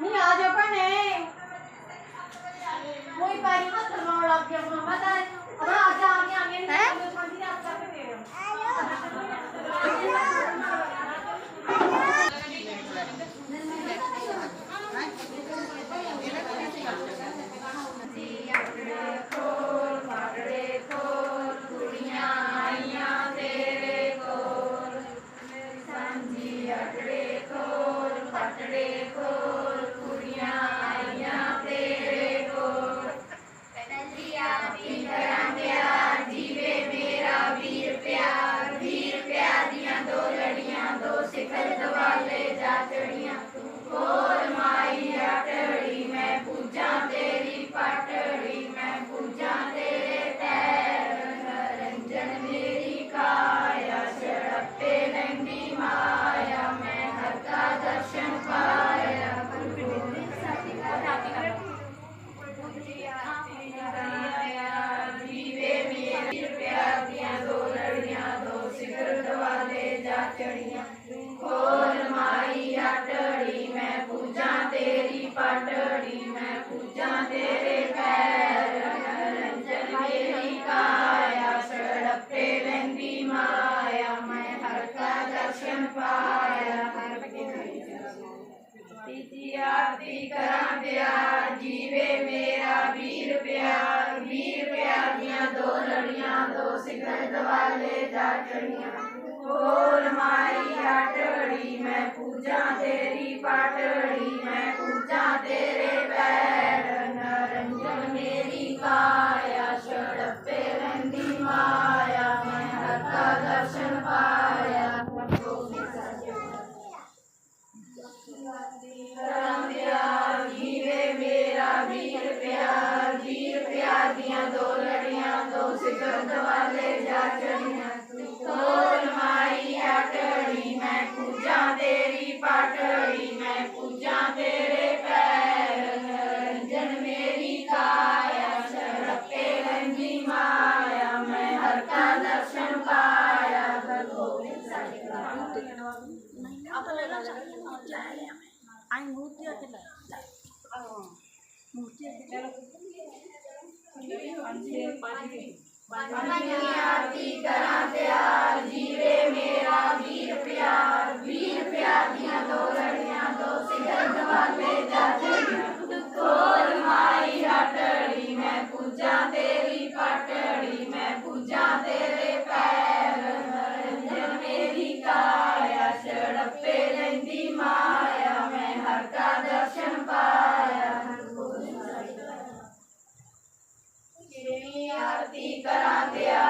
ની આજે પણ ને કોઈ પાણી માં તરવા લાગ્યો મમ્મા તારે હમણાં આજે पाटड़िया मैं पूजा तेरी मैं पूजा तेरे माया, मैं हर का दर्शन पाया करा प्यार, जीवे मेरा वीर प्या Russian fire. ఆయన మూర్తి మూర్తి మంచి आरती करा दिया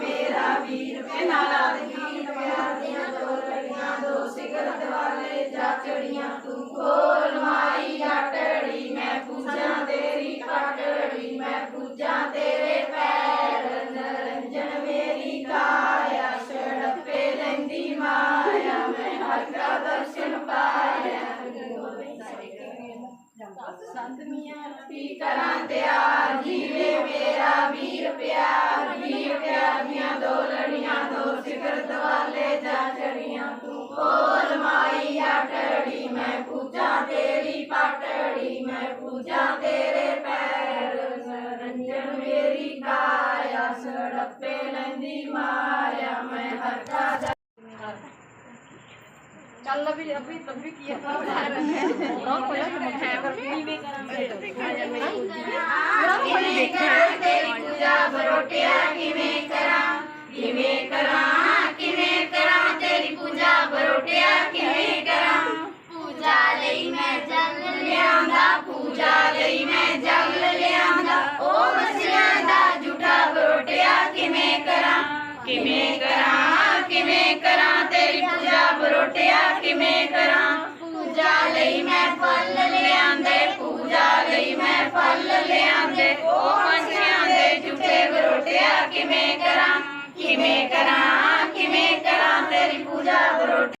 मेरा वीर वे नारायण वीर दो लड़ियाँ दो त्यार, जीवे मेरा वीर प्यार वीर प्यार दिया दो लड़ियाँ दो शिखर वाले जा चढ़ियाँ। तू बोल माई आटड़ी, मैं पूजा तेरी पाटड़ी, मैं पूजा तेरे पैर। रंजन मेरी काया, सड़क पे नंदी माया, मैं हरता कल अभी अभी तभी किया था। बाहर और खोला कि मुझे अभी में करा मेरे पूजा बरोटिया मे